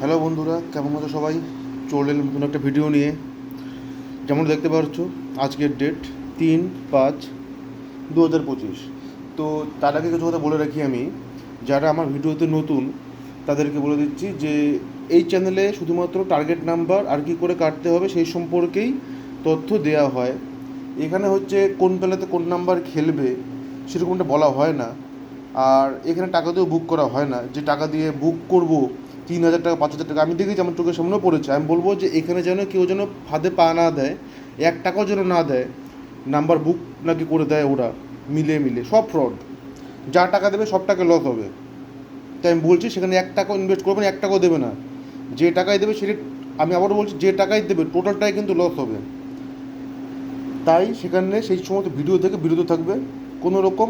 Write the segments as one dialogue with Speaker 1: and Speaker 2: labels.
Speaker 1: Hello বন্ধুরা, কেমন আছো সবাই? চলে এলাম নতুন একটা ভিডিও নিয়ে। যেমন দেখতে পাচ্ছ, আজকের ডেট তিন পাঁচ দু হাজার পঁচিশ। তো তার আগে কিছু কথা বলে রাখি আমি। যারা আমার ভিডিওতে নতুন, তাদেরকে বলে দিচ্ছি যে, এই চ্যানেলে শুধুমাত্র টার্গেট নাম্বার আর কি করে কাটতে হবে সেই সম্পর্কেই তথ্য দেওয়া হয়। এখানে হচ্ছে কোন বেলাতে কোন নাম্বার খেলবে, সেরকমটা বলা হয় না। আর এখানে টাকা দিয়েও বুক করা হয় না। যে টাকা দিয়ে বুক করব তিন হাজার টাকা পাঁচ হাজার টাকা। আমি দেখেছি, আমার চোখের সামনেও পড়েছে। আমি বলব যে এখানে যেন কেউ যেন ফাঁদে পা না দেয়, এক টাকাও যেন না দেয়, নাম্বার বুক নাকি করে দেয় ওরা, মিলে মিলে, সব ফ্রড যা টাকা দেবে, সব টাকা লস হবে। তাই আমি বলছি, সেখানে এক টাকাও ইনভেস্ট করবেন এক টাকাও দেবে না। যে টাকাই দেবে, সেটি আমি আবারও বলছি, যে টাকাই দেবে টোটালটাই কিন্তু লস হবে। তাই সেখানে সেই সমস্ত ভিডিও থেকে বিরত থাকবে। কোনো রকম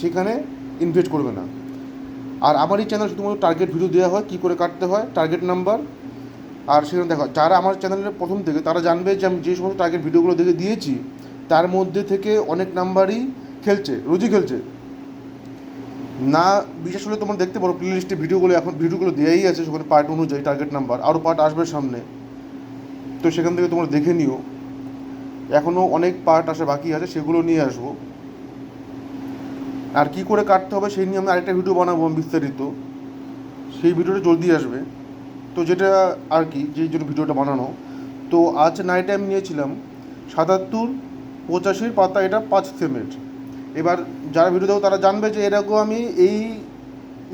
Speaker 1: সেখানে ইনভেস্ট করবে না। আর আমার এই চ্যানেল শুধুমাত্র টার্গেট ভিডিও দেওয়া হয়, কী করে কাটতে হয় টার্গেট নাম্বার আর সেখানে দেখো, যারা আমার চ্যানেলের প্রথম থেকে, তারা জানবে যে আমি যে সমস্ত টার্গেট ভিডিওগুলো দেখে দিয়েছি, তার মধ্যে থেকে অনেক নাম্বারই খেলছে, রোজই খেলছে। না বিশেষ হলে তোমরা দেখতে পারো প্লে লিস্টে ভিডিওগুলো এখন ভিডিওগুলো দেওয়াই আছে, সেখানে পার্ট অনুযায়ী টার্গেট নাম্বার আরও পার্ট আসবে সামনে। তো সেখান থেকে তোমরা দেখে নিও। এখনও অনেক পার্ট আসা বাকি আছে, সেগুলো নিয়ে আসব। আর কি করে কাটতে হবে সেই নিয়ে আমি আরেকটা ভিডিও বানাবো বিস্তারিত। সেই ভিডিওটা জলদি আসবে। তো যেটা আর কি, যেই জন্য ভিডিওটা বানানো। তো আজ নাইটে আমি নিয়েছিলাম সাতাত্তর পঁচাশির পাতা, এটা পাঁচ সেমের এবার যারা ভিডিও দেবো তারা জানবে যে এরকম আমি এই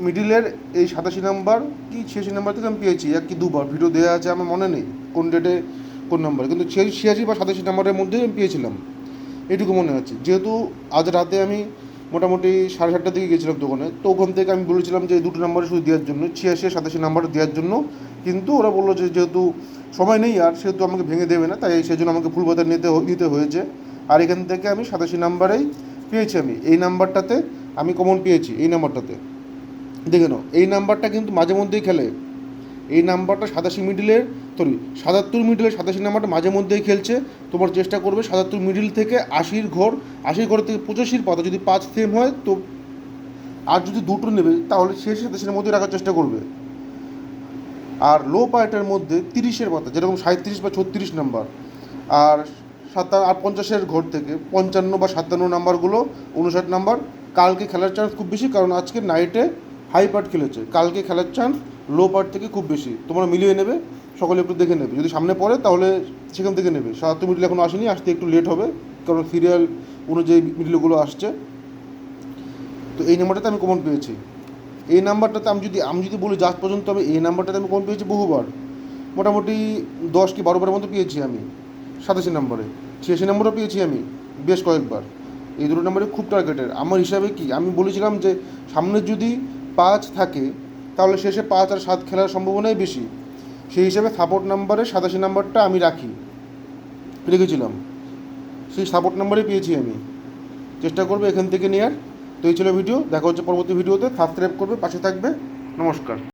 Speaker 1: মিডিলের এই সাতাশি নাম্বার কি ছিয়াশি নাম্বার থেকে আমি পেয়েছি। এক কি দুবার। ভিডিও দেওয়া আছে আমার মনে নেই কোন ডেটে কোন নাম্বার কিন্তু ছিয়াশি বা সাতাশি নাম্বারের মধ্যেই আমি পেয়েছিলাম। এটুকু মনে আছে। যেহেতু আজ রাতে আমি মোটামুটি সাড়ে সাতটার দিকে গেছিলাম দোকানে। তো ওখান থেকে আমি বলেছিলাম যে এই দুটো নাম্বারে শুধু দেওয়ার জন্য, ছিয়াশি সাতাশি নাম্বার দেওয়ার জন্য। কিন্তু ওরা বলল যে যেহেতু সময় নেই আর সেহেতু আমাকে ভেঙে দেবে না, তাই সেই জন্য আমাকে ফুল বাজার নিতে নিতে হয়েছে। আর এখান থেকে আমি সাতাশি নাম্বারেই পেয়েছি আমি। এই নাম্বারটাতে আমি কমন পেয়েছি, এই নাম্বারটাতে দেখে নাও, এই নাম্বারটা কিন্তু মাঝে মধ্যেই খেলে। এই নাম্বারটা সাতাশি মিডিলের সরি সাতাত্তর মিডিলের সাতাশি নাম্বারটা মাঝে মধ্যেই খেলছে। তোমার চেষ্টা করবে সাতাত্তর মিডিল থেকে আশির ঘর আশির ঘর থেকে পঁচাশির পাতা যদি পাঁচ সেম হয় তো আর যদি দুটো নেবে, তাহলে শেষ সাতাশির মধ্যে রাখার চেষ্টা করবে। আর লো পার্টের মধ্যে তিরিশের পাতা, যেরকম সাঁত্রিশ বা ছত্রিশ নাম্বার, আর সাতান্ন আর পঞ্চাশের ঘর থেকে পঞ্চান্ন বা সাতান্ন নাম্বারগুলো, উনষাট নাম্বার। কালকে খেলার চান্স খুব বেশি, কারণ আজকে নাইটে হাই পার্ট খেলেছে। কালকে খেলার চান্স লো পার্ট থেকে খুব বেশি। তোমরা মিলিয়ে নেবে। সকলে একটু দেখে নেবে। যদি সামনে পড়ে, তাহলে সেখান থেকে নেবে। সাতাত্তর মিডিল এখনও আসেনি, আসতে একটু লেট হবে। কারণ সিরিয়াল অনুযায়ী মিডিলগুলো আসছে। তো এই নাম্বারটাতে আমি কমন পেয়েছি। এই নাম্বারটাতে আমি যদি আমি যদি বলি আজ পর্যন্ত আমি এই নাম্বারটাতে আমি কমন পেয়েছি বহুবার। মোটামুটি দশ কি বারোবারের মতো পেয়েছি আমি। সাতাশি নম্বরে। ছিয়াশি নম্বরও পেয়েছি আমি, বেশ কয়েকবার। এই দুটো নম্বরে খুব টার্গেটের আমার হিসাবে কি? আমি বলেছিলাম যে সামনে যদি পাঁচ থাকে, তাহলে শেষে পাঁচ আর সাত খেলার সম্ভাবনাই বেশি। সেই হিসাবে সাপোর্ট নাম্বারে সাতাশি নাম্বারটা আমি রাখি। রেখেছিলাম। সেই সাপোর্ট নাম্বারই পেয়েছি আমি। চেষ্টা করবে এখান থেকে নেওয়ার তো এই ছিল ভিডিও দেখা হচ্ছে পরবর্তী ভিডিওতে সাবস্ক্রাইব করবে, পাশে থাকবে। নমস্কার।